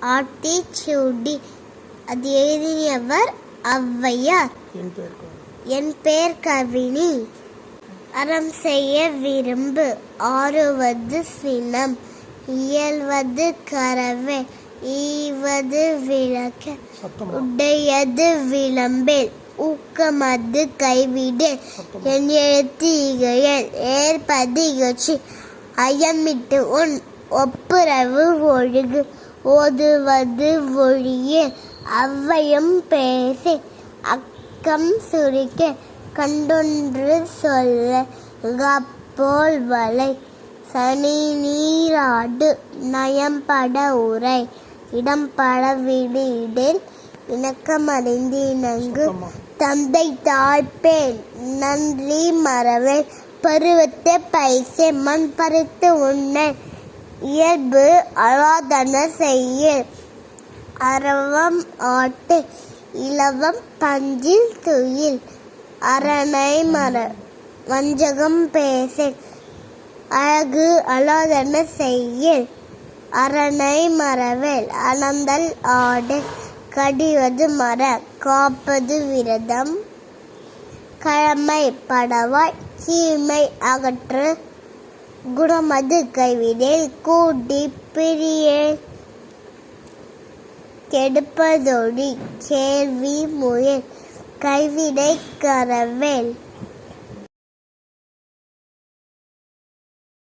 ஆத்திச்சூடி அது எழுதியவர் ஔவையார். என் பேர் கவினி. அறம் செய்ய விரும்பு. ஆறுவது சினம். இயல்வது கரவே ஈவது விளக்க. உடையது விளம்பில். ஊக்கமது கைவிடு. என் எழுத்து இகையல். ஏற்பது யோசி ஐயமிட்டு உன் ஒப்புரவு ஒழுகு. ஓதுவது ஒழிய அவ்வயம் பேசி. அக்கம் சுருக்க கண்டொன்று சொல்ல கப்போல் வலை சனி நீராடு நயம்பட உரை. இடம்பட விடிடில் இணக்கமடைந்து இணங்கு தந்தை தாழ்ப்பேன். நன்றி மறவேன். பருவத்தை பைசே மண் பறித்து உண்ணேன். இயல்பு அலாதன செய்ய அரவம் ஆட்டு இலவம் பஞ்சில் துயில். அரணை மர வஞ்சகம் பேச அழகு அலாதன செய்ய அரணை மரவேல் அனந்தல் ஆடு. கடிவது மர காப்பது விரதம். கழமை படவாய் தீமை அகற்று. குணமது கைவிடேல் கூட்டி பிரிய கெடுப்பதொடி கேள்வி முயல் கைவிடை கரவேல்.